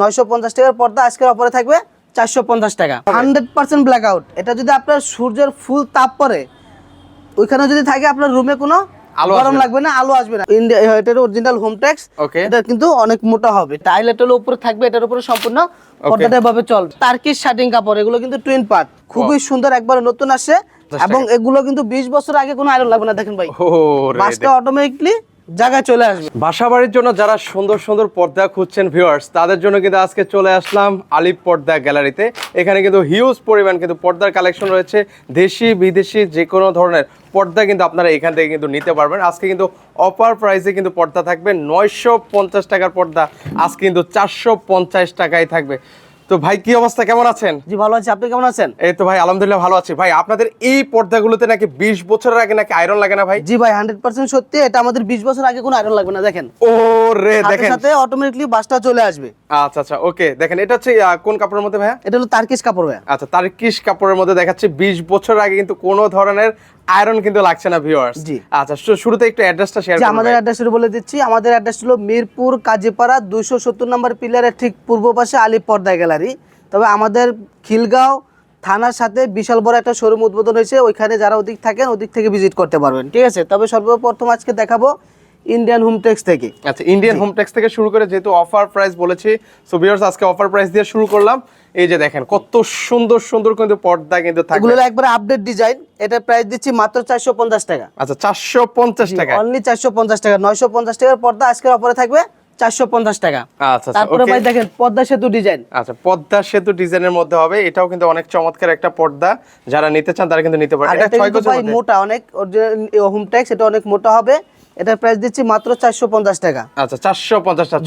নয়শো পঞ্চাশ টাকার পর্দা আজকের অফারে থাকবে চারশো পঞ্চাশ টাকা। হান্ড্রেড পার্সেন্ট ব্ল্যাক আউট এটা যদি আপনার সূর্যের ফুল তাপ পরে ওইখানে যদি থাকে আপনার রুমে কোনো আলো গরম লাগবে না আলো আসবে না। ইন্ডিয়া এটার অরিজিনাল হোম ট্যাক্স এটা কিন্তু অনেক মোটা হবে। টাইলেট হলো উপরে থাকবে এটার উপরে সম্পূর্ণ পর্দাটা ভাবে চল শার্টিং কাপড় এগুলো কিন্তু টুইন পার্ট খুবই সুন্দর একবার নতুন আসে এবং এগুলো কিন্তু 20 বছর আগে কোনো আয়রন লাগবে না দেখেন ভাই। বাসটা অটোমেটিকলি জায়গায় চলে আসবে। বাসা বাড়ির জন্য যারা সুন্দর সুন্দর পর্দা খুঁজছেন ভিউয়ার্স তাদের জন্য কিন্তু আজকে চলে আসলাম আলিপ পর্দা গ্যালারিতে। এখানে কিন্তু হিউজ পরিমাণ কিন্তু পর্দার কালেকশন রয়েছে। দেশি, বিদেশি যে কোনো ধরনের পর্দা কিন্তু আপনারা এখান থেকে কিন্তু নিতে পারবেন। আজকে কিন্তু অফার প্রাইসে কিন্তু পর্দা থাকবে নয়শো পঞ্চাশ টাকার পর্দা। আজকে কিন্তু চারশো পঞ্চাশ টাকায় থাকবে। তো ভাই কি অবস্থা? কেমন আছেন? জি ভালো আছি। আপনি কেমন আছেন? এই তো ভাই আলহামদুলিল্লাহ ভালো আছি। ভাই আপনাদের এই পর্দাগুলোতে নাকি বিশ বছরের আগে নাকি আয়রন লাগে না ভাই? জি ভাই হান্ড্রেড পার্সেন্ট সত্যি এটা আমাদের 20 বছর আগে কোনো আয়রন লাগবে না দেখেন। ও রে সাথে দেখেন। সাথে অটোমেটিকলি বাসটা চলে আসবে। আচ্ছা আচ্ছা ওকে দেখেন এটা হচ্ছে কোন কাপড়ের মধ্যে ভাইয়া? এটা হলো তার্কিশ কাপড় ভাই আচ্ছা তার্কিশ কাপড়ের মধ্যে দেখাচ্ছে বিশ বছর আগে কিন্তু কোনো ধরনের আয়রন কিন্তু লাগছে না ভিউয়ার্স জি। আচ্ছা শুরুতে একটু অ্যাড্রেসটা শেয়ার করুন আমাদের। অ্যাড্রেসটা বলে দিচ্ছি। আমাদের অ্যাড্রেস হলো মিরপুর কাজীপাড়া দুইশো সত্তর নম্বর পিলারের ঠিক পূর্ব পাশে আলী পর্দা গ্যালারি। তবে আমাদের খিলগাঁও থানার সাথে বিশাল বড় একটা শোরুম উদ্বোধন হয়েছে। ওইখানে যারা ওদিক থাকেন ওদিক থেকে ভিজিট করতে পারবেন। ঠিক আছে? তবে সর্বপ্রথম আজকে দেখাবো ইন্ডিয়ান হোমটেক্স থেকে। আচ্ছা ইন্ডিয়ান হোম টেক্স থেকে শুরু করে যেহেতু অফার প্রাইস বলেছি সো ভিউয়ার্স আজকে অফার প্রাইস দিয়ে শুরু করলাম। এই যে দেখেন কত সুন্দর সুন্দর কিন্তু পর্দা কিন্তু থাকবে। এগুলো একবারে আপডেট ডিজাইন এটা প্রাইস দিচ্ছি মাত্র চারশো পঞ্চাশ টাকা। আচ্ছা চারশো পঞ্চাশ টাকা। অনলি চারশো পঞ্চাশ টাকা নয়শো পঞ্চাশ টাকার পর্দা আজকের অফারে থাকবে চারশো পঞ্চাশ টাকা। আচ্ছা আচ্ছা তারপরে ভাই দেখেন পদ্মা সেতু ডিজাইন আচ্ছা পদ্মা সেতু ডিজাইনের মধ্যে হবে এটাও কিন্তু অনেক চমৎকার একটা পর্দা। যারা নিতে চান তারা কিন্তু নিতে পারে। এটা মোটা অনেক হোম ট্যাক্স এটা অনেক মোটা হবে। এটার প্রাইস দিচ্ছি মাত্র চারশো পঞ্চাশ টাকা। আচ্ছা চারশো পঞ্চাশ টাকা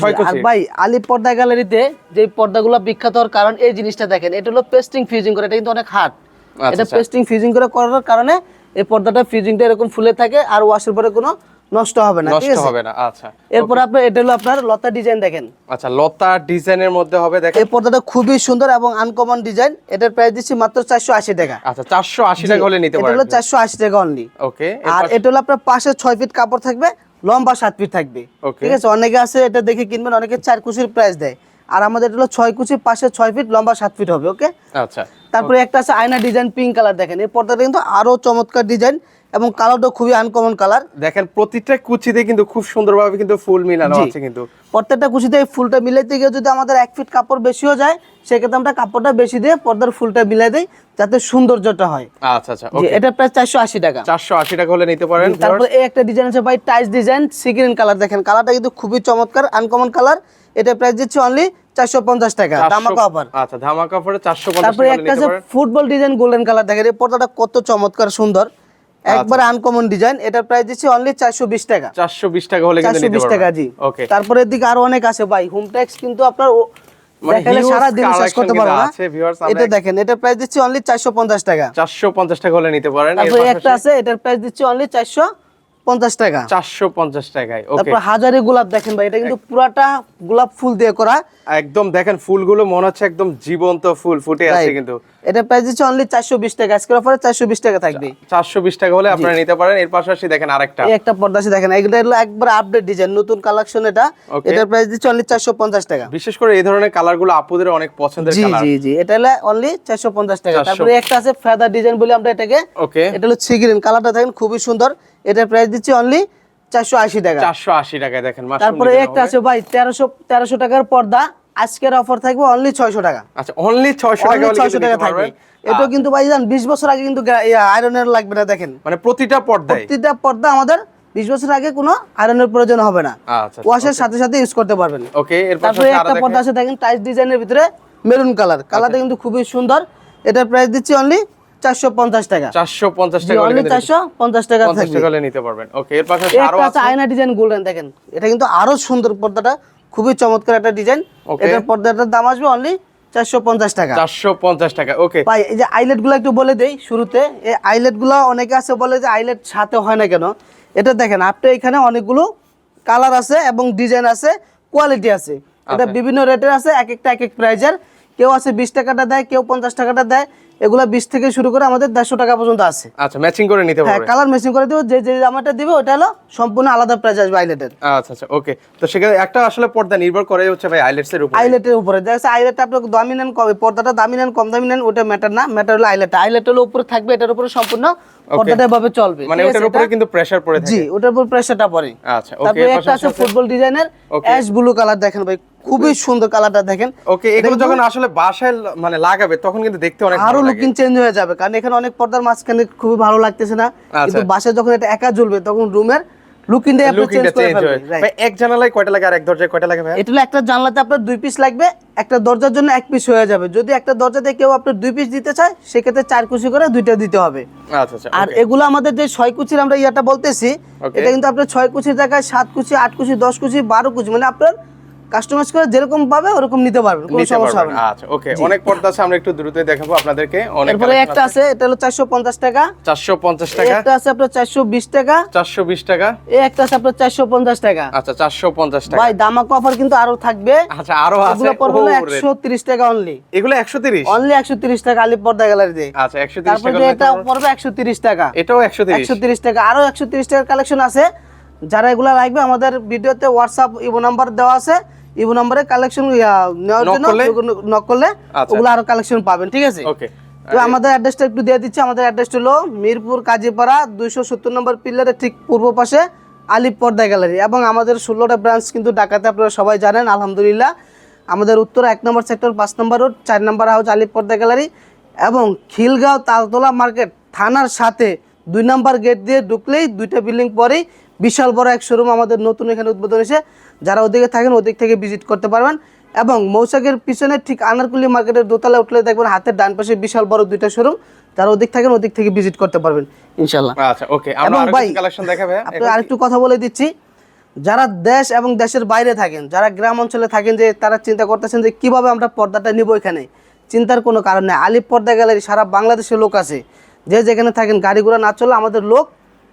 ভাই আলিপ পর্দা গ্যালারিতে যে পর্দাগুলো বিখ্যাত হওয়ার কারণ এই জিনিসটা দেখেন এটা হলো পেস্টিং ফিউজিং করে এটা কিন্তু অনেক হার্ড আচ্ছা, এটা আচ্ছা। পেস্টিং ফিউজিং করে করার কারণে এই পর্দাটা ফিউজিংটা এরকম ফুলে থাকে আর ওয়াশের পরে কোনো নষ্ট হবে না নষ্ট হবে না আচ্ছা। এরপর আপনার এটা হলো আপনার লতা ডিজাইন দেখেন। আচ্ছা লতা ডিজাইনের মধ্যে হবে দেখেন। এই পর্দাটা খুবই সুন্দর এবং আনকমন ডিজাইন এটার প্রাইস দিচ্ছি মাত্র চারশো আশি টাকা। আচ্ছা চারশো আশি টাকা হলে নিতে পারেন এটা হলো চারশো আশি টাকা অনলি ওকে আর এটা হলো আপনার পাশে ছয় ফিট কাপড় থাকবে লম্বা সাত ফিট থাকবে। ঠিক আছে? অনেকে আছে এটা দেখে কিনবেন অনেকে চার কুচির প্রাইস দেয়। আর আমাদের এটা হলো ছয় কুচি পাশে ছয় ফিট লম্বা সাত ফিট হবে ওকে আচ্ছা। তারপরে একটা আছে আয়না ডিজাইন পিঙ্ক কালার দেখেন। এই পর্দাটা কিন্তু আরও চমৎকার ডিজাইন এবং কালারটা খুবই আনকমন কালার দেখেন প্রতিটা কুচিতে কিন্তু খুব সুন্দরভাবে কিন্তু ফুল মিলানো আছে কিন্তু। প্রত্যেকটা কুচিতে ফুলটা মিলাইতে গিয়ে যদি আমাদের এক ফিট কাপড় বেশিও যায় সেক্ষেত্রে আমরা কাপড়টা বেশি দিয়ে পর্দার ফুলটা মিলাই দিই যাতে সৌন্দর্যটা হয়। আচ্ছা আচ্ছা ওকে এটা প্রায় চারশো আশি টাকা। চারশো আশি টাকা হলে নিতে পারেন। তারপরে এই একটা ডিজাইন আছে ভাই টাইস ডিজাইন সিগ্রিন কালার দেখেন। কালারটা কিন্তু খুবই চমৎকার আনকমন কালার এটা প্রাইস দিচ্ছে অনলি চারশো পঞ্চাশ টাকা দামাকা অফার আচ্ছা ধামাকা অফারে চারশো পঞ্চাশ তারপরে একটা আছে ফুটবল ডিজাইন গোল্ডেন কালার দেখেন এই পর্দাটা কত চমৎকার সুন্দর। একবার আনকমন ডিজাইন এটার প্রাইস দিচ্ছি অনলি চারশো বিশ টাকা। চারশো বিশ টাকা হলে কিন্তু নিতে বিশ টাকা জি। পারবেন ওকে তারপরে এদিকে আরও অনেক আছে ভাই হোম ট্যাক্স কিন্তু আপনার মানে দেখালে সারা দিন শেষ করতে পারব না। এটা দেখেন এটা প্রাইস দিচ্ছে অনলি চারশো পঞ্চাশ টাকা। চারশো পঞ্চাশ টাকা হলে নিতে পারেন। তারপরে একটা আছে এটার প্রাইস দিচ্ছি অনলি চারশো পঞ্চাশ টাকা। চারশো পঞ্চাশ টাকায় তারপর হাজারি গোলাপ দেখেন ভাই এটা কিন্তু পুরাটা গোলাপ ফুল দিয়ে করা। একদম দেখেন ফুলগুলো মনে হচ্ছে একদম জীবন্ত ফুল ফুটে আছে কিন্তু। এটা প্রাইস দিচ্ছে অনলি চারশো বিশ টাকা আজকের অফারে চারশো বিশ টাকা থাকবে। চারশো বিশ টাকা হলে আপনারা নিতে পারেন এর পাশাপাশি দেখেন আরেকটা। একটা দেখেন এগুলো হলো একবার আপডেট ডিজাইন নতুন কালেকশন এটা. এটার প্রাইস দিচ্ছে অনলি চারশো পঞ্চাশ টাকা। বিশেষ করে এই ধরনের কালারগুলো আপুদের অনেক পছন্দের জি জি জি এটা হলো অনলি চারশো পঞ্চাশ টাকা। 450 তারপরে একটা আছে ফেদার ডিজাইন বলে আমরা এটাকে ওকে এটা হলো সিগ্রিন কালারটা দেখেন খুবই সুন্দর। এটার প্রাইস দিচ্ছি অনলি চারশো আশি টাকা। চারশো আশি টাকায় দেখেন তারপরে একটা আছে ভাই তেরোশো তেরোশো টাকার পর্দা। আজকের অফার থাকবে অনলি ছয়শো টাকা। আচ্ছা অনলি ছয়শো টাকা ছয়শো টাকা থাকবে। এটা কিন্তু ভাই জান বিশ বছর আগে কিন্তু আয়রনের লাগবে না দেখেন। মানে প্রতিটা পর্দা প্রতিটা পর্দা আমাদের বিশ বছর আগে কোনো আয়রনের প্রয়োজন হবে না। আচ্ছা ওয়াশের সাথে সাথে ইউজ করতে পারবেন। ওকে এর তারপরে একটা পর্দা আছে দেখেন টাইস ডিজাইনের ভিতরে মেরুন কালার কালারটা কিন্তু খুবই সুন্দর। এটার প্রাইস দিচ্ছি অনলি চারশো পঞ্চাশ টাকা। চারশো পঞ্চাশ টাকা অনলি কিন্তু চারশো পঞ্চাশ টাকা পঞ্চাশ থাকবে। টাকা নিতে পারবেন। ওকে এর পাশাপাশি আরও আছে? আয়না ডিজাইন গোল্ডেন দেখেন। এটা কিন্তু আরও সুন্দর পর্দাটা খুবই চমৎকার একটা ডিজাইন. এটার পর্দাটার দাম আসবে অনলি চারশো পঞ্চাশ টাকা। চারশো পঞ্চাশ টাকা ওকে ভাই এই যে আইলেটগুলো একটু বলে দেই শুরুতে। এই আইলেটগুলো অনেকে আছে বলে যে আইলেট সাথে হয় না কেন? এটা দেখেন আপনি এখানে অনেকগুলো কালার আছে এবং ডিজাইন আছে কোয়ালিটি আছে। এটা। বিভিন্ন রেটের আছে এক একটা এক এক প্রাইজের কেউ আছে বিশ টাকাটা দেয় কেউ পঞ্চাশ টাকাটা দেয়। এগুলা বিশ থেকে শুরু করে আমাদের দেড়শো টাকা পর্যন্ত আছে। আচ্ছা ম্যাচিং করে নিতে হ্যাঁ পারবে। কালার মেশিন করে দেবো যে যে জামাটা দিবে ওটা হলো সম্পূর্ণ আলাদা প্রাইস আসবে আইলেটের আচ্ছা আচ্ছা ওকে তো সেখানে একটা আসলে পর্দা নির্ভর করে হচ্ছে ভাই আইলেটস এর উপর। আইলেটের উপরে। দেখা যাচ্ছে আইলেটটা আপনার দামি নেন কবে পর্দাটা দামি নেন কম দামি নেন ওটা ম্যাটার না ম্যাটার হলো আইলেট আইলেট হলো উপরে থাকবে এটার উপরে সম্পূর্ণ পর্দাটা এভাবে চলবে। মানে ওটার উপরে কিন্তু প্রেসার পড়ে থাকে। জি ওটার উপর প্রেসারটা পড়ে। আচ্ছা ওকে তারপরে একটা আছে ফুটবল ডিজাইনের অ্যাশ ব্লু কালার দেখেন ভাই খুবই সুন্দর কালারটা দেখেন। ওকে এগুলো যখন আসলে বাসায় মানে লাগাবে তখন কিন্তু দেখতে অনেক আরও লুকিং চেঞ্জ হয়ে যাবে কারণ এখানে অনেক পর্দার মাঝখানে খুবই ভালো লাগতেছে না। আচ্ছা। কিন্তু বাসায় যখন এটা একা জ্বলবে তখন রুমের লুকিংটা আপনি চেঞ্জ করে ফেলবেন ভাই এক জানালায় কয়টা লাগে আর এক দরজায় কয়টা লাগে ভাই? এটা একটা জানলাতে আপনার দুই পিস লাগবে একটা দরজার জন্য এক পিস হয়ে যাবে। যদি একটা দরজাতে কেউ আপনার দুই পিস দিতে চায় সেক্ষেত্রে চার কুচি করে দুইটা দিতে হবে। আচ্ছা আচ্ছা আর এগুলো আমাদের যে ছয় কুচির আমরা ইয়াটা বলতেছি এটা কিন্তু আপনার ছয় কুচির জায়গায় সাত কুচি আট কুচি দশ কুচি বারো কুচি মানে আপনার কাস্টমাইজ করে যেরকম পাবে ওরকম নিতে পারবেন কোনো সমস্যা হবে না। আচ্ছা ওকে অনেক পর্দা আছে আমরা একটু দ্রুতই দেখাবো আপনাদেরকে। অনেক এরপরে একটা আছে। এটা হলো চারশো পঞ্চাশ টাকা। 450 টাকা? একটা আছে আপনার চারশো বিশ টাকা। 420 টাকা? এই একটা আছে আপনার চারশো পঞ্চাশ টাকা। আচ্ছা 450 টাকা। ভাই দামাক অফার কিন্তু আরও থাকবে। আচ্ছা আরও আছে। এগুলো পড়বে হলো ওরে। একশো তিরিশ টাকা অনলি এগুলো 130 অনলি একশো তিরিশ টাকা আলিপ পর্দা গ্যালারিতে আচ্ছা 130 টাকা যে এটা পড়বে একশো তিরিশ টাকা। এটাও 130 একশো তিরিশ টাকা। আরও একশো তিরিশ টাকার কালেকশন আছে। যারা এগুলা লাগবে আমাদের ভিডিওতে হোয়াটসঅ্যাপ ইভো নাম্বার দেওয়া আছে। ইভো নাম্বারে কালেকশন নেওয়ার জন্য করলে? নক করলে আচ্ছা। ওগুলো আরও কালেকশন পাবেন ঠিক আছে? ওকে তো আমাদের অ্যাড্রেসটা একটু দিয়ে দিচ্ছি। আমাদের অ্যাড্রেসটা হলো মিরপুর কাজীপাড়া দুইশো সত্তর নম্বর পিলারের ঠিক পূর্ব পাশে আলিপ পর্দা গ্যালারি এবং আমাদের ষোলোটা ব্রাঞ্চ কিন্তু ঢাকাতে আপনারা সবাই জানেন আলহামদুলিল্লাহ। আমাদের উত্তর এক নম্বর সেক্টর পাঁচ নম্বর রোড চার নম্বর হাউস আলিপ পর্দা গ্যালারি এবং খিলগাঁও তালতলা মার্কেট থানার সাথে দুই নম্বর গেট দিয়ে ঢুকলেই দুইটা বিল্ডিং পরেই বিশাল বড় এক শোরুম আমাদের নতুন এখানে উদ্বোধন হয়েছে। যারা ওদিকে থাকেন ওদিক থেকে ভিজিট করতে পারবেন। এবং মৌসাকের পিছনে ঠিক আনারকুলি মার্কেটের দোতলা উঠলে দেখবেন হাতের ডান পাশে বিশাল বড় দুইটা শোরুম যারা ওদিক থাকেন ওদিক থেকে ভিজিট করতে পারবেন ইনশাল্লাহ আচ্ছা ওকে এবং ভাই, আরেকটু কথা বলে দিচ্ছি যারা দেশ এবং দেশের বাইরে থাকেন যারা গ্রাম অঞ্চলে থাকেন যে তারা চিন্তা করতেছেন যে কীভাবে আমরা পর্দাটা নিব এখানে চিন্তার কোনো কারণ নেই। আলিপ পর্দা গ্যালারি সারা বাংলাদেশের লোক আছে। যে যেখানে থাকেন গাড়ি ঘোড়া না চলে আমাদের লোক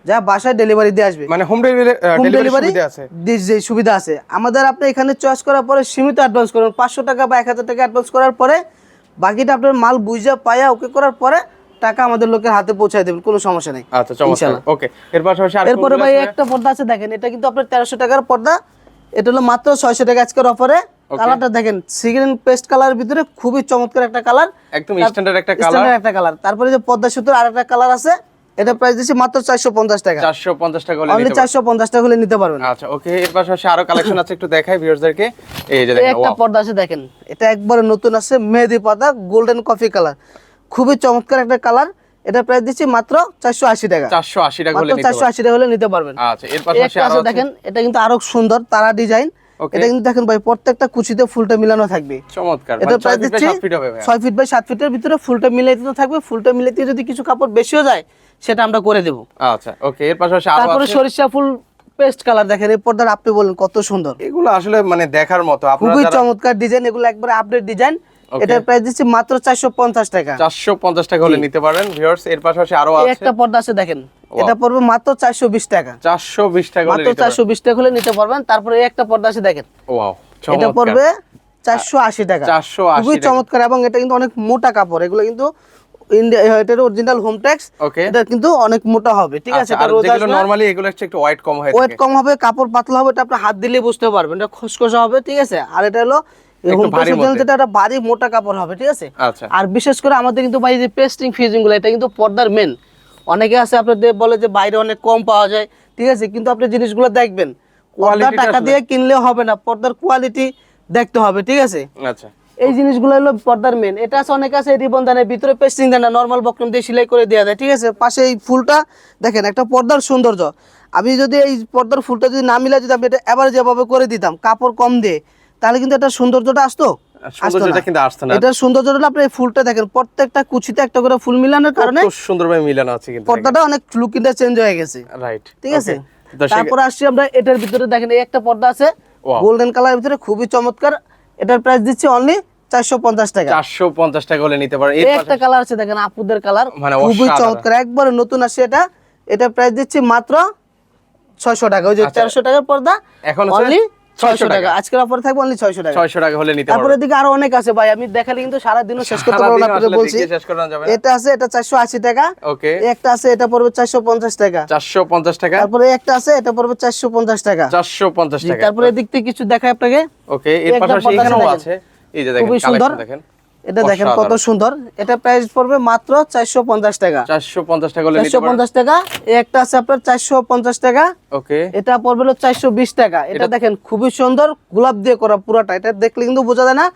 যা বাসায় ডেলিভারি দিয়ে আসবে। মানে হোম ডেলিভারি সুবিধা আছে। যে সুবিধা আছে। আমাদের আপনি এখানে চয়েস করার পরে সীমিত অ্যাডভান্স করুন। পাঁচশো টাকা বা এক হাজার টাকা অ্যাডভান্স করার পরে বাকিটা আপনার মাল বুঝা পায়া ওকে করার পরে টাকা আমাদের লোকের হাতে পৌঁছায় দেবেন কোনো সমস্যা নেই। আচ্ছা চমৎকার। ওকে এর পাশাপাশি আর এরপরে ভাই একটা পর্দা আছে দেখেন এটা কিন্তু আপনার তেরোশো টাকার পর্দা। এটা হলো মাত্র ছয়শো টাকা আজকের অফারে কালারটা দেখেন সিগ্রিন পেস্ট কালার ভিতরে খুবই চমৎকার একটা কালার একদম স্ট্যান্ডার্ড একটা কালার স্ট্যান্ডার্ড একটা কালার তারপরে যে পদ্মা সুতোর আর একটা কালার আছে এটা প্রাইস দিচ্ছি মাত্র চারশো পঞ্চাশ টাকা। 450 টাকা হলে। চারশো পঞ্চাশ টাকা হলে নিতে পারবেন। আচ্ছা ওকে এর পাশাপাশি আরও কালেকশন আছে একটু দেখাই ভিউয়ারদেরকে এই যে দেখেন একটা পর্দা আছে দেখেন। এটা একবারে নতুন আছে মেহেদি পর্দা গোল্ডেন কফি কালার খুবই চমৎকার একটা কালার এটা প্রাইস দিচ্ছি মাত্র চারশো আশি টাকা। 480 টাকা হলে মাত্র নিতে চারশো পারবেন আশি টাকা হলে নিতে পারবেন। আচ্ছা এর পাশাপাশি আরও দেখেন এটা কিন্তু আরও সুন্দর তারা ডিজাইন এটা কিন্তু দেখেন ভাই প্রত্যেকটা কুচিতে ফুলটা মিলানো থাকবে। চমৎকার। এটা প্রাইস ছয় ফিট বাই দিচ্ছি সাত ফিট বাই সাত ফিটের ভিতরে ফুলটা মিলাইতে তো থাকবে ফুলটা মিলাইতে যদি কিছু কাপড় বেশিও যায় সেটা আমরা করে দেবো। আচ্ছা ওকে এর পাশাপাশি তারপরে সরিষা ফুল পেস্ট কালার দেখেন এই পর্দার আপনি বলেন কত সুন্দর। এগুলো আসলে মানে দেখার মতো। খুবই চমৎকার ডিজাইন এগুলো একবারে আপডেট ডিজাইন এটার প্রাইস দিচ্ছি মাত্র চারশো পঞ্চাশ টাকা। 450 টাকা হলে নিতে পারেন ভিউয়ার্স এর পাশাপাশি আরও আছে। একটা পর্দা আছে দেখেন এটা পড়বে মাত্র চারশো বিশ টাকা। 420 টাকা মাত্র নিতে পারেন। চারশো বিশ টাকা হলে নিতে পারবেন। তারপরে এই একটা পর্দা আছে দেখেন। ওয়াও এটা পড়বে চারশো আশি টাকা। 480 খুবই চমৎকার এবং এটা কিন্তু অনেক মোটা কাপড়। এগুলো কিন্তু ইন্ডিয়া এটার অরিজিনাল হোম ট্যাক্স এটা কিন্তু অনেক মোটা হবে ঠিক আছে? আচ্ছা এটা আর রোদ যেগুলো আসবে নরমালি এগুলো হচ্ছে একটু ওয়েট কম হয়ে ওয়েট কম হবে কাপড় পাতলা হবে এটা আপনি হাত দিলে বুঝতে পারবেন এটা খসখসা হবে ঠিক আছে? আর এটা হলো ভারী। যেটা একটা মোটা কাপড় হবে ঠিক আছে? আচ্ছা। আর বিশেষ করে আমাদের কিন্তু ভাই যে পেস্টিং ফিজিংগুলো এটা কিন্তু পর্দার মেন অনেকে আছে আপনাদের বলে যে বাইরে অনেক কম পাওয়া যায় ঠিক আছে? কিন্তু আপনি জিনিসগুলো দেখবেন পর্দা টাকা দিয়ে কিনলে হবে না পর্দার কোয়ালিটি দেখতে হবে ঠিক আছে? আচ্ছা। এই জিনিসগুলো হলো পর্দার মেন এটা আছে অনেক আছে রিবন দানের ভিতরে পেস্টিং দেয় না নর্মাল বক্রম দিয়ে সেলাই করে দেওয়া যায় ঠিক আছে? পাশে এই ফুলটা দেখেন একটা পর্দার সৌন্দর্য। আমি যদি এই পর্দার ফুলটা যদি না মিলাই যদি আমি এটা এবার যেভাবে করে দিতাম কাপড় কম দিয়ে তাহলে কিন্তু এটা সৌন্দর্যটা আসতো? আসতো সৌন্দর্যটা না। কিন্তু আসছে না। এটার সৌন্দর্যটা হলো আপনি ফুলটা দেখেন প্রত্যেকটা কুচিতে একটা করে ফুল মিলানোর কারণে সুন্দরভাবে মিলানো আছে কিন্তু পর্দাটা অনেক লুকিংটা চেঞ্জ হয়ে গেছে। রাইট ঠিক আছে? তারপর আসছি আমরা এটার ভিতরে দেখেন এই একটা পর্দা আছে গোল্ডেন কালারের ভিতরে খুবই চমৎকার। এটার প্রাইস দিচ্ছি অনলি চারশো পঞ্চাশ টাকা। 450 টাকা হলে নিতে পারেন একটা কালার আছে দেখেন আপুদের কালার মানে খুবই চমৎকার। একবারে নতুন আসছে এটা। এটা প্রাইস দিচ্ছি মাত্র ছয়শো টাকা। ওই যে চারশো তেরোশো টাকার পর্দা এখন অনলি ছয়শো টাকা। আজকের অফার থাকবে অনলি ছয়শো টাকা। ছয়শো টাকা হলে নিতে তারপরে দিকে আরও অনেক আছে ভাই আমি দেখালে কিন্তু সারাদিনও শেষ করতে পারব না আপনাদের বলছি। এটা আছে এটা চারশো আশি টাকা। ওকে। একটা আছে এটা পড়বে চারশো পঞ্চাশ টাকা। চারশো পঞ্চাশ টাকা। তারপরে একটা আছে এটা পড়বে চারশো পঞ্চাশ টাকা। চারশো পঞ্চাশ টাকা। তারপরে এদিক থেকে কিছু দেখায় আপনাকে। ওকে এর পাশাপাশি এখানেও আছে। এই যে দেখেন খুবই সুন্দর। দেখেন। এটা দেখেন কত সুন্দর। এটা প্রাইস পড়বে মাত্র চারশো পঞ্চাশ টাকা। চারশো পঞ্চাশ টাকা হলে চারশো পঞ্চাশ টাকা এই একটা আছে আপনার চারশো পঞ্চাশ টাকা। ওকে। এটা পড়বে হলো চারশো বিশ টাকা। এটা দেখেন খুবই সুন্দর গোলাপ দিয়ে করা পুরোটা। এটা দেখলে কিন্তু বোঝা যায় না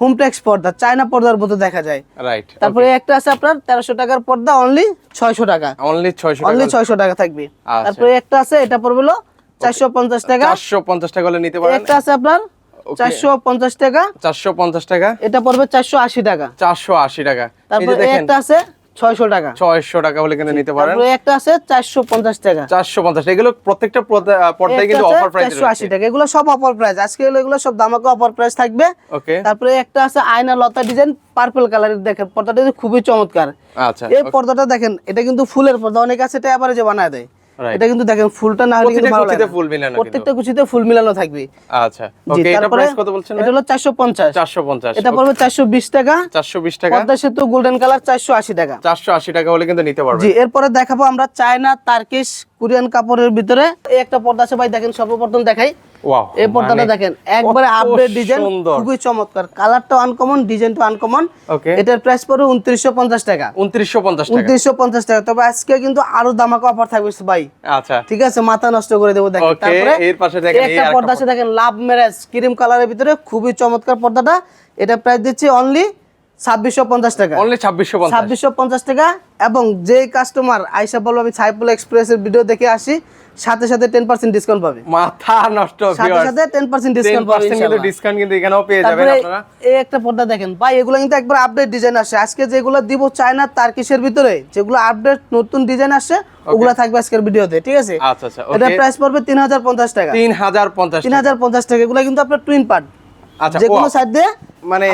হোমটেক্স পর্দা চায়না পর্দার মতো দেখা যায়। রাইট তারপরে একটা আছে আপনার তেরোশো টাকার পর্দা অনলি ছয়শো টাকা। অনলি ছয়শো অনলি টাকা ছয়শো টাকা থাকবে। আচ্ছা। তারপরে একটা আছে এটা পড়বে হলো চারশো পঞ্চাশ টাকা। চারশো পঞ্চাশ টাকা হলে নিতে পারেন। একটা আছে আপনার টাকা। টাকা। এটা পড়বে টাকা। টাকা। তারপরে একটা আছে টাকা। টাকা নিতে পারেন। তারপরে একটা আছে টাকা। এগুলো প্রত্যেকটা পর্দায় কিন্তু অফার প্রাইস চারশো আশি টাকা। এগুলো সব অফার প্রাইস আজকে এগুলো সব দামাকে অফার প্রাইস থাকবে। ওকে তারপরে একটা আছে আয়না লতা ডিজাইন পার্পল কালারের দেখেন। পর্দাটা খুবই চমৎকার। আচ্ছা এই পর্দাটা দেখেন এটা কিন্তু ফুলের পর্দা। অনেক আছে এটা এবারে যে বানায় দেয়. এটা কিন্তু দেখেন ফুলটা না হলে কিন্তু ভালো লাগে। ফুল মিলানো প্রত্যেকটা কুচিতে ফুল মিলানো থাকবে। আচ্ছা ওকে এটা প্রাইস কত বলছেন এটা হলো চারশো পঞ্চাশ। চারশো পঞ্চাশ এটা পড়বে চারশো বিশ টাকা। চারশো বিশ টাকা? পদ্মা সেতু গোল্ডেন কালার চারশো আশি টাকা। চারশো আশি টাকা হলে কিন্তু নিতে পারবেন। জি এরপরে দেখাবো আমরা চায়না তার্কিশ কোরিয়ান কাপড়ের ভিতরে এই একটা পর্দা আছে ভাই দেখেন সর্বপ্রথম দেখাই। এই পর্দাটা দেখেন একবারে আপডেট ডিজাইন খুবই চমৎকার। কালারটা আনকমন ডিজাইনটা আনকমন এটার প্রাইস পড়বে উনত্রিশশো পঞ্চাশ টাকা। উনত্রিশশো পঞ্চাশ টাকা। উনত্রিশশো পঞ্চাশ টাকা। তবে আজকে কিন্তু আরও দামাকা অফার থাকবে ভাই। আচ্ছা। ঠিক আছে মাথা নষ্ট করে দেবো দেখেন। তারপরে এর পাশে দেখেন, একটা পর্দা আছে দেখেন লাভ ম্যারেজ ক্রিম কালারের ভিতরে খুবই চমৎকার পর্দাটা। এটা প্রাইস দিচ্ছি অনলি ছাব্বিশশো পঞ্চাশ টাকা। অনলি ছাব্বিশশো ছাব্বিশশো পঞ্চাশ টাকা এবং যে কাস্টমার আইসা বলব আমি সাইফুল এক্সপ্রেসের ভিডিও দেখে আসি সাথে সাথে টেন পার্সেন্ট ডিসকাউন্ট পাবে। মাথা নষ্ট সাথে সাথে টেন পার্সেন্ট ডিসকাউন্ট পাবে কিন্তু ডিসকাউন্ট কিন্তু এখানেও পেয়ে যাবেন আপনারা। এই একটা পর্দা দেখেন। ভাই এগুলো কিন্তু একবার আপডেট ডিজাইন আসে। আজকে যেগুলো দিব চায়না তার্কিশের ভিতরে? যেগুলো আপডেট নতুন ডিজাইন আসে ওগুলো থাকবে আজকের ভিডিওতে ঠিক আছে? আচ্ছা আচ্ছা এটা প্রাইস পড়বে তিন হাজার পঞ্চাশ টাকা। তিন হাজার পঞ্চাশ তিন হাজার পঞ্চাশ টাকা এগুলো কিন্তু আপনার টুইন পার্ট যে কোনো সাইড দিয়ে মানে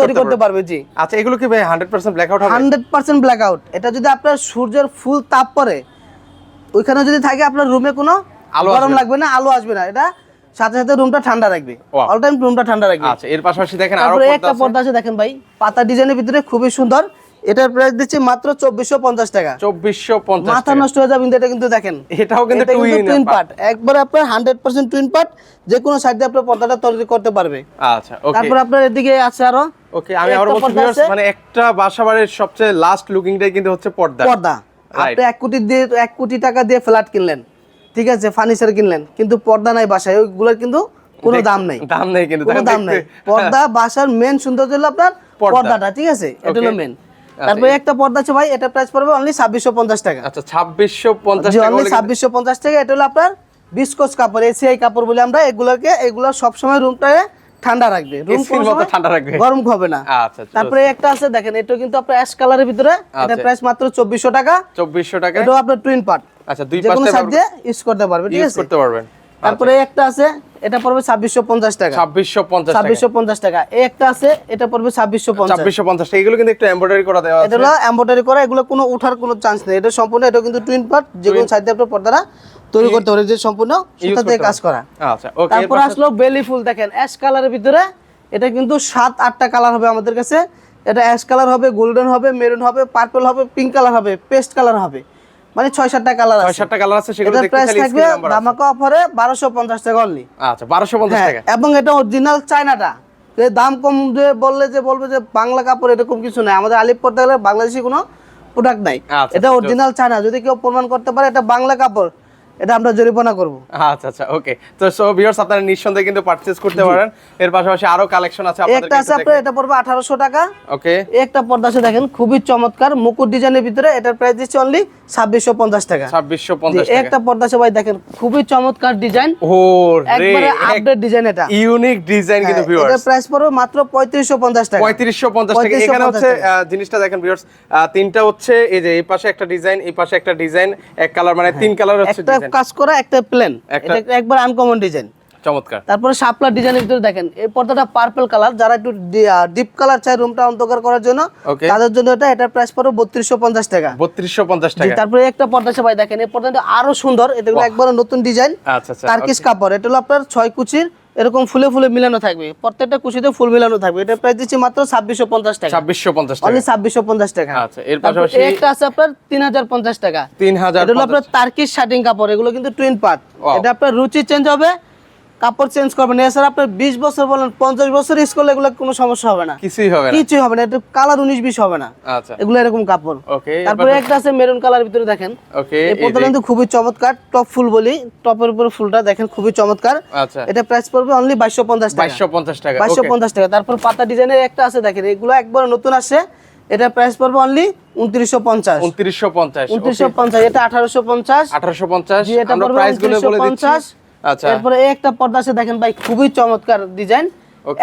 তৈরি করতে পারবে জি। আচ্ছা এগুলো কি ভাই হান্ড্রেড পার্সেন্ট ব্ল্যাক আউট হবে? হান্ড্রেড পার্সেন্ট ব্ল্যাক আউট এটা যদি আপনার সূর্যের ফুল তাপ পড়ে ওইখানে যদি থাকে আপনার রুমে কোনো আলো গরম লাগবে না আলো আসবে না। এটা সাথে সাথে রুমটা ঠান্ডা রাখবে। অল টাইম রুমটা ঠান্ডা রাখবে। আচ্ছা এর পাশাপাশি দেখেন আরও একটা পর্দা আছে দেখেন ভাই। পাতা ডিজাইনের ভিতরে খুবই সুন্দর। এটার প্রাইস দিচ্ছি মাত্র চব্বিশশো পঞ্চাশ টাকা। চব্বিশশো পঞ্চাশ মাথা নষ্ট হয়ে যাবে কিন্তু এটা কিন্তু দেখেন এটাও কিন্তু টুইন পার্ট একবার আপনার হান্ড্রেড পার্সেন্ট টুইন পার্ট যে কোনো সাইড আপনার পর্দাটা তৈরি করতে পারবে। আচ্ছা তারপর আপনার এদিকে আছে আরও। ওকে আমি আবার বলছি মানে একটা বাসাবাড়ির সবচেয়ে লাস্ট লুকিংটাই কিন্তু হচ্ছে পর্দা। পর্দা। আপনি এক কোটি দিয়ে এক কোটি টাকা দিয়ে ফ্ল্যাট কিনলেন। ঠিক আছে ফার্নিচার কিনলেন। কিন্তু পর্দা নাই বাসায় ওইগুলোর কিন্তু কোনো দাম নেই। দাম নেই কিন্তু কোনো দাম নেই। পর্দা বাসার মেন সৌন্দর্য হলো আপনার পর্দাটা ঠিক আছে? এটা হলো. মেন তারপরে একটা পর্দা আছে ভাই এটা প্রাইস পড়বে অনলি ছাব্বিশশো পঞ্চাশ টাকা। আচ্ছা ছাব্বিশশো পঞ্চাশ অনলি ছাব্বিশশো পঞ্চাশ টাকা এটা হলো আপনার বিস্কোস কাপড় এসিআই কাপড় বলে আমরা এগুলোকে এগুলো সবসময় রুমটাকে ঠান্ডা রাখবে। রুম ঠান্ডা রাখবে। গরম হবে না। আচ্ছা আচ্ছা তারপরে একটা আছে দেখেন এটা কিন্তু আপনার অ্যাশ কালারের ভিতরে। এটা আচ্ছা। প্রাইস মাত্র চব্বিশশো টাকা। চব্বিশশো টাকা? এটাও আপনার টুইন পার্ট আচ্ছা দুই পাশে সাইড দিয়ে ইউজ করতে পারবে ঠিক ইউজ আছে? করতে পারবেন। তারপরে একটা আছে এটা পড়বে ছাব্বিশশো পঞ্চাশ টাকা। ছাব্বিশশো পঞ্চাশ ছাব্বিশশো পঞ্চাশ টাকা। এই একটা আছে এটা পড়বে ছাব্বিশশো পঞ্চাশ। ছাব্বিশশো পঞ্চাশ এগুলো কিন্তু একটু এমব্রয়ডারি করা দেওয়া এটা আছে। হলো এমব্রয়ডারি করা এগুলো কোনো উঠার কোনো চান্স নেই। এটা সম্পূর্ণ এটা কিন্তু টুইন পার্ট যে কোনো সাইড দিয়ে আপনার পর্দাটা তৈরি করতে পারে যে সম্পূর্ণ সুতা দিয়ে কাজ করা। আচ্ছা ওকে তারপর আসলো বেলি ফুল দেখেন অ্যাশ কালারের ভিতরে এটা কিন্তু সাত আটটা কালার হবে আমাদের কাছে। এটা অ্যাশ কালার হবে গোল্ডেন হবে মেরুন হবে পার্পল হবে পিঙ্ক কালার হবে পেস্ট কালার হবে। মানে ছয় সাতটা কালার ছয় আছে। সাতটা কালার আছে সেগুলো দেখতে প্রাইস থাকবে স্ক্রিন নাম্বার ধামাকা অফারে বারোশো পঞ্চাশ টাকা অনলি আচ্ছা বারোশো পঞ্চাশ হ্যাঁ টাকা। এবং এটা অরিজিনাল চায়নাটা। যে দাম কম দিয়ে বললে যে বলবে যে বাংলা কাপড় এরকম কিছু নাই। আমাদের আলিপ পড়তে গেলে বাংলাদেশি কোনো প্রোডাক্ট নাই। আচ্ছা, এটা অরিজিনাল চায়না। যদি কেউ প্রমাণ করতে পারে এটা বাংলা কাপড়। এটা আমরা জরিমানা করব। আচ্ছা আচ্ছা ওকে তো সো ভিউয়ার্স আপনারা নিঃসন্দেহে কিন্তু পারচেজ করতে পারেন। এর পাশাপাশি আরও কালেকশন আছে এই একটা আছে আপনার এটা পড়বে আঠারোশো টাকা। ওকে একটা পর্দা আছে দেখেন খুবই চমৎকার। মুকুট ডিজাইনের ভিতরে এটার প্রাইস দিচ্ছে অনলি ছাব্বিশশো পঞ্চাশ টাকা। ছাব্বিশশো জি, পঞ্চাশ এই টাকা। একটা পর্দা আছে ভাই দেখেন খুবই চমৎকার ডিজাইন ও একবারে আপডেট ডিজাইন এটা। ইউনিক ডিজাইন কিন্তু হ্যাঁ, ভিউয়ার্স এটার প্রাইস পড়বে মাত্র পঁয়ত্রিশশো পঞ্চাশ টাকা। পঁয়ত্রিশশো পঞ্চাশ টাকা। এখানে হচ্ছে জিনিসটা দেখেন ভিউয়ার্স তিনটা হচ্ছে এই যে এই পাশে একটা ডিজাইন এই পাশে একটা ডিজাইন এক কালার মানে তিন কালার হচ্ছে একটা ডিজাইন কাজ করা একটা প্লেন এটা একবার আনকমন ডিজাইন চমৎকার। তারপরে শাপলা ডিজাইনের ভিতরে দেখেন এই পর্দাটা পার্পল কালার যারা একটু ডিপ কালার চাই রুমটা অন্ধকার করার জন্য তাদের জন্য এটা এটার প্রাইস পড়বে বত্রিশশো পঞ্চাশ টাকা। বত্রিশশো পঞ্চাশ টাকা। তারপরে একটা পর্দা সবাই দেখেন এই পর্দাটা আরও সুন্দর এটা একবার নতুন ডিজাইন আচ্ছা আচ্ছা। কাপড় এটা হলো আপনার ছয় কুচির এরকম ফুলে ফুলে মিলানো থাকবে। প্রত্যেকটা কুশিতে ফুল মিলানো থাকবে। এটা প্রাইস দিচ্ছি মাত্র ছাব্বিশশো পঞ্চাশ টাকা। ছাব্বিশশো পঞ্চাশ টাকা। ছাব্বিশশো পঞ্চাশ টাকা। আচ্ছা, এর পাশাপাশি- একটা আছে আপনার তিন হাজার পঞ্চাশ টাকা। তিন হাজার আপনার তার্কিশ শার্টিং কাপড় এগুলো কিন্তু টুইন পার্ট এটা আপনার রুচি চেঞ্জ হবে কাপড় চেঞ্জ করবেন এছাড়া আপনার বিশ বছর বলেন পঞ্চাশ বছর ইউজ করলে এগুলো কোনো সমস্যা হবে না। কিছুই হবে না। কিছুই হবে না। এটা কালার উনিশ বিশ হবে না। আচ্ছা। এগুলো এরকম কাপড়। ওকে তারপরে একটা আছে মেরুন কালার ভিতরে দেখেন। ওকে এই পর্দাটা কিন্তু খুবই চমৎকার টপ ফুল বলি। টপের উপর ফুলটা দেখেন খুবই চমৎকার। আচ্ছা। এটা প্রাইস পড়বে অনলি বাইশশো পঞ্চাশ টাকা। বাইশশো পঞ্চাশ টাকা বাইশশো। পঞ্চাশ টাকা। তারপর পাতা ডিজাইনের একটা আছে দেখেন। এগুলো একবার নতুন আসছে। এটা প্রাইস পড়বে অনলি উনত্রিশশো পঞ্চাশ। উনত্রিশশো পঞ্চাশ উনত্রিশশো পঞ্চাশ এটা আঠারোশো পঞ্চাশ। আঠারোশো পঞ্চাশ এটা আমরা পড়বে প্রাইসগুলো বলে দিচ্ছি। 2950 আচ্ছা। এরপরে একটা পর্দা আছে দেখেন ভাই খুবই চমৎকার ডিজাইন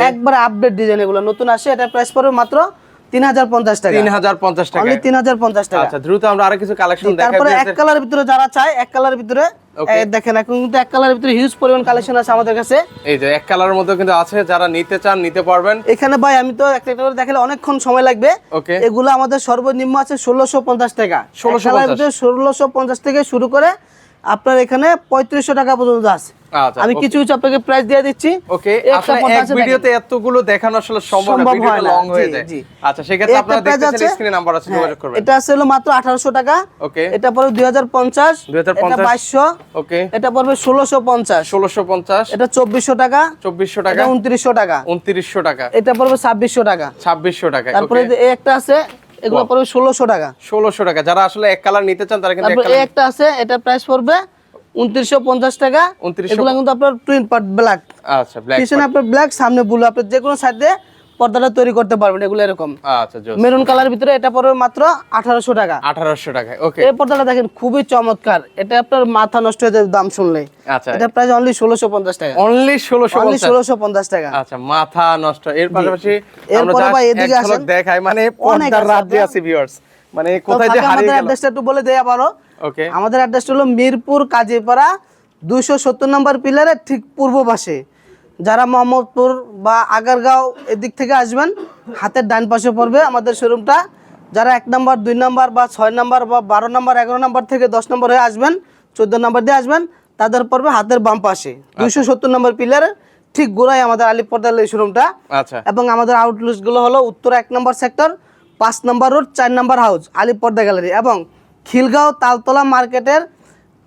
একবার আপডেট ডিজাইন এগুলো। নতুন আসে এটা প্রাইস পড়বে মাত্র তিন হাজার পঞ্চাশ টাকা। তিন হাজার পঞ্চাশ টাকা। তিন হাজার পঞ্চাশ টাকা। আচ্ছা দ্রুত আমরা আরও কিছু কালেকশন তারপরে এক কালারের ভিতরে যারা চায় এক কালারের ভিতরে দেখেন এখন কিন্তু এক কালারের ভিতরে হিউজ পরিমাণ কালেকশন আছে আমাদের কাছে। এই যে এক কালারের মধ্যে কিন্তু আছে যারা নিতে চান নিতে পারবেন। এখানে ভাই আমি তো একটা করে দেখালে অনেকক্ষণ সময় লাগবে। ওকে এগুলো আমাদের সর্বনিম্ন আছে ষোলোশো পঞ্চাশ টাকা। 1650 ষোলোশো পঞ্চাশ থেকে শুরু করে আপনার এখানে পঁয়ত্রিশশো টাকা পর্যন্ত আছে। আচ্ছা আমি কিছু কিছু আপনাকে প্রাইস দিয়ে দিচ্ছি। ওকে এক ভিডিওতে এতগুলো দেখানো আসলে সম্ভব না লং হয়ে যায়। আচ্ছা সেক্ষেত্রে আপনারা দেখতেছেন স্ক্রিনে নাম্বার আছে। হ্যাঁ, যোগাযোগ করবেন। এটা আছে হলো মাত্র আঠারোশো টাকা। ওকে এটা পড়বে দুই হাজার পঞ্চাশ। 2050 এটা বাইশশো। ওকে এটা পড়বে ষোলোশো পঞ্চাশ। ষোলোশো পঞ্চাশ। এটা চব্বিশশো টাকা। চব্বিশশো টাকা। এটা উনত্রিশশো টাকা। উনত্রিশশো টাকা। এটা পড়বে ছাব্বিশশো টাকা। ছাব্বিশশো টাকা তারপরে একটা আছে এগুলো পড়বে ষোলোশো টাকা। ষোলোশো টাকা। যারা আসলে এক কালার নিতে চান তারা কিন্তু একটা আছে এটা প্রাইস পড়বে উনত্রিশশো পঞ্চাশ টাকা। উনত্রিশ এগুলো কিন্তু আপনার টুইন পার্ট ব্ল্যাক আচ্ছা ব্ল্যাক পিছনে আপনার ব্ল্যাক সামনে ব্লু আপনার যে কোনো সাইডে পর্দাটা তৈরি করতে পারবেন এগুলো এরকম। আচ্ছা মেরুন কালার ভিতরে এটা পড়বে মাত্র আঠারোশো টাকা। আঠারোশো টাকা ওকে এই পর্দাটা দেখেন খুবই চমৎকার। এটা আপনার মাথা নষ্ট হয়ে যাবে দাম শুনলে। আচ্ছা। এটা প্রাইস অনলি ষোলোশো পঞ্চাশ টাকা। অনলি ষোলোশো অনলি ষোলোশো পঞ্চাশ টাকা। আচ্ছা মাথা নষ্ট। এর পাশাপাশি আমরা এরপরে ভাই এদিকে আসেন। দেখাই মানে পর্দার রাজ্যে আছে ভিউয়ার্স মানে কোথায় যে হারিয়ে আমাদের গেল। অ্যাড্রেসটা একটু বলে ওকে আমাদের অ্যাড্রেসটা হলো মিরপুর কাজীপাড়া দুইশো সত্তর নম্বর পিলারের ঠিক পূর্ব পাশে। যারা মোহাম্মদপুর বা আগারগাঁও এদিক থেকে আসবেন হাতের ডান পাশে পড়বে আমাদের শোরুমটা। যারা এক নম্বর দুই নম্বর বা ছয় নম্বর বা বারো নম্বর এগারো নম্বর থেকে দশ নম্বর হয়ে আসবেন চোদ্দ নম্বর দিয়ে আসবেন তাদের পড়বে হাতের বাম পাশে। দুইশো সত্তর নম্বর পিলারের ঠিক গোড়ায় আমাদের আলিপর্দার এই শোরুমটা। আচ্ছা। এবং আমাদের আউটলেটগুলো হলো উত্তর এক নম্বর সেক্টর পাঁচ নম্বর রোড চার নম্বর হাউস আলিপ পর্দা গ্যালারি এবং খিলগাঁও তালতলা মার্কেটের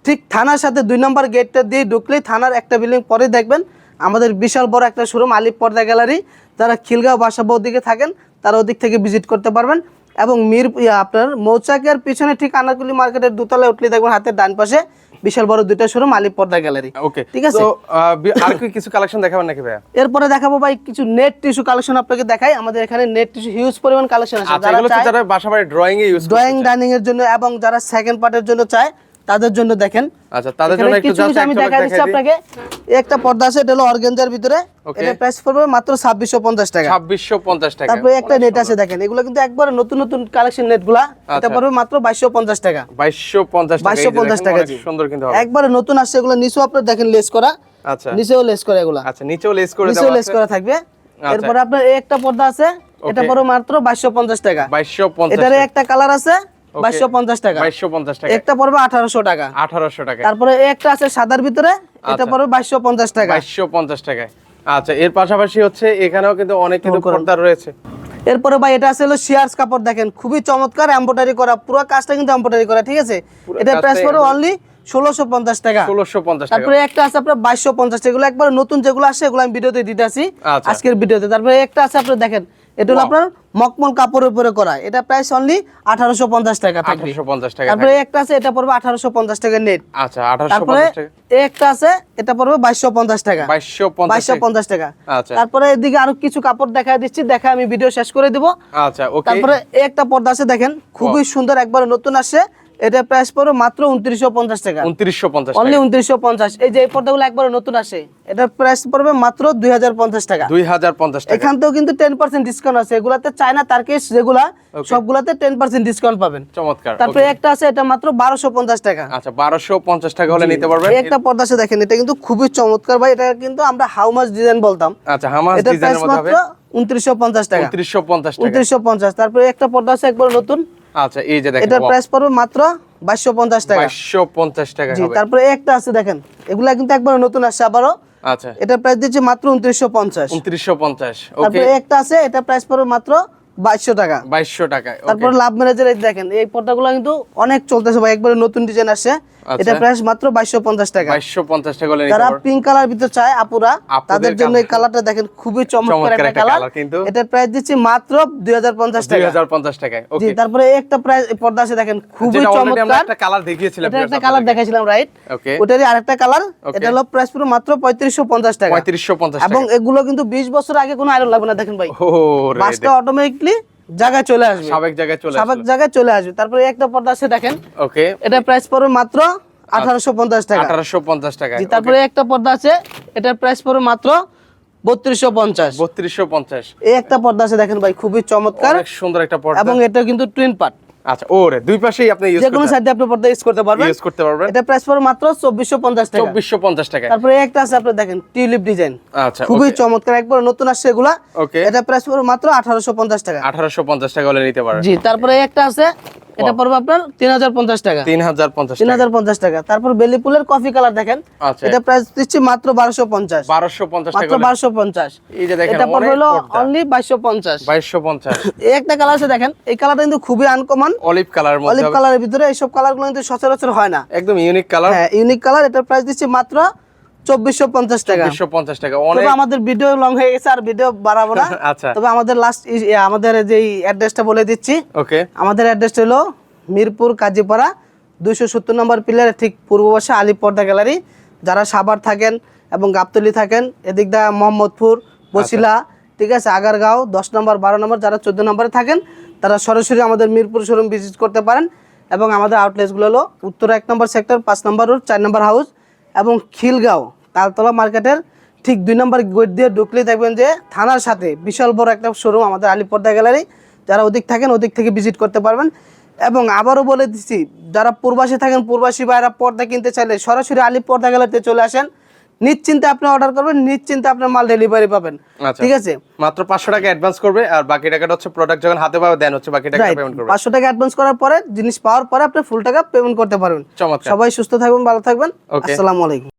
ঠিক থানার সাথে দুই নম্বর গেটটা দিয়ে ঢুকলেই থানার একটা বিল্ডিং পরে দেখবেন আমাদের বিশাল বড় একটা শোরুম আলিপ পর্দা গ্যালারি যারা খিলগাঁও বাসাবো ওদিকে থাকেন তারা ওদিক থেকে ভিজিট করতে পারবেন। এবং মির আপনার মৌচাকের পিছনে ঠিক আনারকুলি মার্কেটের দুতলায় উঠলে দেখবেন হাতের ডান পাশে বিশাল বড় দুইটা শোরুম আলিপ পর্দা গ্যালারি ওকে ঠিক আছে? আর কি কিছু কালেকশন দেখাবেন নাকি ভাইয়া? এরপরে দেখাবো ভাই কিছু নেট টিস্যু কালেকশন আপনাকে দেখাই। আমাদের এখানে নেট টিস্যু হিউজ পরিমাণ কালেকশন আছে। আচ্ছা যারা চায় ড্রয়িং এ ইউজ ড্রয়িং ডাইনিং এর জন্য এবং যারা সেকেন্ড পার্টের জন্য চায় তাদের জন্য দেখেন। আচ্ছা তাদের জন্য একটু জাস্ট আমি দেখাই দিচ্ছি আপনাকে। একটা পর্দা আছে এটা হলো অর্গেঞ্জার ভিতরে। এটা প্রাইস পড়বে মাত্র ছাব্বিশশো পঞ্চাশ টাকা। ছাব্বিশশো পঞ্চাশ টাকা। তারপরে একটা নেট আছে দেখেন। এগুলো কিন্তু একবার নতুন নতুন কালেকশন নেটগুলা এটা আচ্ছা। পড়বে মাত্র বাইশশো পঞ্চাশ টাকা। বাইশশো পঞ্চাশ টাকা এই যে বাইশশো পঞ্চাশ দেখেন, টাকা সুন্দর কিন্তু হবে। একবারে নতুন আসছে এগুলো নিচেও আপনার দেখেন লেস করা। আচ্ছা। নিচেও লেস করা এগুলা। আচ্ছা নিচেও লেস করে নিচেও লেস করা থাকবে। আচ্ছা। এরপরে আপনার একটা পর্দা আছে এটা. পড়বে মাত্র বাইশশো পঞ্চাশ টাকা। বাইশশো পঞ্চাশ এটারে একটা কালার আছে। বাইশশো পঞ্চাশ টাকা। বাইশশো পঞ্চাশ টাকা। একটা পড়বে আঠারোশো টাকা। আঠারোশো টাকা। তারপরে একটা আছে সাদার ভিতরে এটা। পড়বে বাইশশো পঞ্চাশ টাকা। বাইশশো পঞ্চাশ টাকায়। আচ্ছা এর পাশাপাশি হচ্ছে এখানেও কিন্তু অনেক কিন্তু পর্দা রয়েছে। এরপরে ভাই এটা আছে হলো শিয়ার্স কাপড় দেখেন খুবই চমৎকার এমব্রয়ডারি করা পুরো কাজটা কিন্তু এমব্রয়ডারি করা ঠিক আছে? এটা প্রাইস পড়বে অনলি ষোলোশো পঞ্চাশ টাকা। ষোলোশো পঞ্চাশ তারপরে একটা আছে আপনার বাইশশো পঞ্চাশ এগুলো একবার নতুন যেগুলো আসে এগুলো আমি ভিডিওতে দিতে আসি। আচ্ছা। আজকের ভিডিওতে। তারপরে একটা আছে আপনার দেখেন এটা হলো আপনার মকমল কাপড়ের উপরে করা। এটা প্রাইস অনলি আঠারোশো পঞ্চাশ টাকা থাকবে। আঠারোশো পঞ্চাশ টাকা তারপরে একটা আছে এটা পড়বে আঠারোশো পঞ্চাশ টাকা নেট আচ্ছা আঠারোশো তারপরে একটা আছে এটা পড়বে বাইশশো পঞ্চাশ টাকা। বাইশশো পঞ্চাশ বাইশশো পঞ্চাশ টাকা। আচ্ছা। তারপরে এদিকে আরও কিছু কাপড় দেখা দিচ্ছি দেখা আমি ভিডিও শেষ করে দিব। আচ্ছা ওকে তারপরে একটা পর্দা আছে দেখেন। খুবই সুন্দর একবার নতুন আসছে। এটা প্রাইস পড়বে মাত্র উনত্রিশশো পঞ্চাশ টাকা। উনত্রিশশো পঞ্চাশ অনলি উনত্রিশশো পঞ্চাশ। এই যে এই পর্দাগুলো একবার নতুন আসে এটার প্রাইস পড়বে মাত্র দুই হাজার পঞ্চাশ টাকা। দুই হাজার পঞ্চাশ টাকা। এখান থেকেও কিন্তু টেন পার্সেন্ট ডিসকাউন্ট আছে। এগুলাতে চায়না তার্কিশ যেগুলা সবগুলাতে টেন পার্সেন্ট ডিসকাউন্ট পাবেন। চমৎকার তারপরে একটা আছে এটা মাত্র বারোশো পঞ্চাশ টাকা। আচ্ছা বারোশো পঞ্চাশ টাকা হলে নিতে পারবেন। একটা পর্দা আছে দেখেন এটা কিন্তু খুবই চমৎকার ভাই। এটা কিন্তু আমরা হাউ মাছ ডিজাইন বলতাম। আচ্ছা এটা প্রাইস ডিজাইনের মধ্যে হবে? মাত্র উনত্রিশশো পঞ্চাশ টাকা। উনত্রিশশো পঞ্চাশ টাকা। উনত্রিশশো পঞ্চাশ। তারপরে একটা পর্দা আছে একবার নতুন। আচ্ছা এই যে দেখেন এটার প্রাইস পড়বে মাত্র বাইশশো পঞ্চাশ টাকা। বাইশশো পঞ্চাশ টাকা জি তারপরে একটা আছে দেখেন এগুলা কিন্তু একবার নতুন আসছে আবারও। আচ্ছা। এটা প্রাইস দিচ্ছে মাত্র উনত্রিশশো পঞ্চাশ। উনত্রিশশো পঞ্চাশ ওকে তারপরে একটা আছে এটা প্রাইস পড়বে মাত্র বাইশশো টাকা। বাইশশো টাকা ওকে তারপর লাভ ম্যারেজের এই দেখেন এই পর্দাগুলো কিন্তু অনেক চলতেছে ভাই একবারে নতুন ডিজাইন আসছে। এটা প্রাইস মাত্র বাইশশো পঞ্চাশ টাকা। বাইশশো পঞ্চাশ টাকা হলে নিতে যারা পিঙ্ক কালার ভিতরে চায় আপুরা তাদের জন্য এই কালারটা দেখেন খুবই চমৎকার চমৎকার একটা কালার কিন্তু। এটা প্রাইস দিচ্ছি মাত্র দুই হাজার পঞ্চাশ দুই টাকা হাজার পঞ্চাশ টাকায় জি ওকে তারপরে একটা প্রাইস পর্দা আছে দেখেন খুবই already আমরা চমৎকার। একটা কালার দেখিয়েছিলাম এটা একটা কালার দেখাইছিলাম রাইট ওকে ওটারই আরেকটা কালার এটা হলো প্রাইস পুরো মাত্র পঁয়ত্রিশশো পঞ্চাশ টাকা। পঁয়ত্রিশশো পঞ্চাশ এবং এগুলো কিন্তু বিশ বছর আগে কোনো আয়রন লাগবে না দেখেন ভাই। ও রে বাসটা অটোমেটিকলি জায়গায় চলে আসবে। সাবেক জায়গায় চলে সাবেক জায়গায় চলে আসবে। তারপরে একটা পর্দা আছে দেখেন। ওকে। এটা প্রাইস পড়বে মাত্র আঠারোশো পঞ্চাশ টাকা। আঠারোশো পঞ্চাশ টাকা। তারপরে একটা পর্দা আছে। এটার প্রাইস পড়বে মাত্র বত্রিশশো পঞ্চাশ। বত্রিশশো পঞ্চাশ। এই একটা পর্দা আছে দেখেন ভাই খুবই চমৎকার। সুন্দর একটা পর্দা। এবং এটা কিন্তু টুইন পার্ট আচ্ছা ও দুই পাশেই আপনি ইউজ যে কোনো সাইডে আপনি পর্দা ইউজ করতে পারবেন। ইউজ করতে পারবেন। এটা প্রাইস পড়বে মাত্র চব্বিশশো পঞ্চাশ টাকা। 2450 টাকা তারপরে একটা আছে আপনি দেখেন টিউলিপ ডিজাইন আচ্ছা খুবই চমৎকার। একবার নতুন আসছে এগুলা। ওকে এটা প্রাইস পড়বে মাত্র আঠারোশো পঞ্চাশ টাকা। আঠারোশো পঞ্চাশ টাকা হলে নিতে পারবেন জি তারপরে একটা আছে এটা পড়বে আপনার তিন হাজার পঞ্চাশ টাকা। তিন হাজার পঞ্চাশ তিন টাকা হাজার পঞ্চাশ টাকা। তারপর বেলি ফুলের কফি কালার দেখেন। আচ্ছা। এটা প্রাইস দিচ্ছি মাত্র বারোশো পঞ্চাশ। বারোশো পঞ্চাশ টাকা মাত্র বারোশো পঞ্চাশ। এটা পড়বে হলো অনলি বাইশশো পঞ্চাশ। বাইশশো পঞ্চাশ। এই একটা কালার আছে দেখেন। এই কালারটা কিন্তু খুবই আনকমন অলিভ কালার মধ্যে অলিভ। কালারের ভিতরে এইসব কালারগুলো কিন্তু সচরাচর হয় না। একদম ইউনিক কালার হ্যাঁ ইউনিক কালার এটার প্রাইস দিচ্ছি মাত্র চব্বিশশো পঞ্চাশ টাকা। পঞ্চাশ টাকা তবে আমাদের ভিডিও লং হয়ে গেছে আর ভিডিও বাড়াবো না। আচ্ছা। তবে আমাদের লাস্ট আমাদের যে অ্যাড্রেসটা বলে দিচ্ছি ওকে আমাদের অ্যাড্রেসটা হলো মিরপুর কাজীপাড়া দুইশো সত্তর নম্বর পিলারের ঠিক পূর্ব পাশে আলী পর্দা গ্যালারি যারা সাভার থাকেন এবং গাবতলি থাকেন এদিক দা মোহাম্মদপুর বসিলা ঠিক আছে আগারগাঁও দশ নম্বর বারো নম্বর যারা চোদ্দ নম্বরে থাকেন তারা সরাসরি আমাদের মিরপুর শোরুম ভিজিট করতে পারেন। এবং আমাদের আউটলেটসগুলো হলো উত্তর এক নম্বর সেক্টর পাঁচ নম্বর রোড চার নম্বর হাউস এবং খিলগাঁও। তালতলা মার্কেটের ঠিক দুই নম্বর গেট দিয়ে ঢুকলেই দেখবেন যে থানার সাথে বিশাল বড় একটা শোরুম আমাদের আলিপর্দা গ্যালারি। যারা ওদিক থাকেন ওদিক থেকে ভিজিট করতে পারবেন। এবং আবারও বলে দিচ্ছি যারা পূর্বাসী থাকেন পূর্বাসী বাইরা পর্দা কিনতে চাইলে সরাসরি আলিপ পর্দা গ্যালারিতে চলে আসেন। নিশ্চিন্তে আপনি অর্ডার করবেন নিশ্চিন্তে আপনার মাল ডেলিভারি পাবেন। আচ্ছা। ঠিক আছে? মাত্র পাঁচশো টাকা অ্যাডভান্স করবে আর বাকি টাকাটা হচ্ছে প্রোডাক্ট যখন হাতে পাবে দেন হচ্ছে বাকি টাকা পেমেন্ট করবে। পাঁচশো টাকা অ্যাডভান্স করার পরে জিনিস পাওয়ার পরে আপনি ফুল টাকা পেমেন্ট করতে পারবেন। সবাই সুস্থ থাকবেন ভালো থাকবেন। আসসালামু আলাইকুম।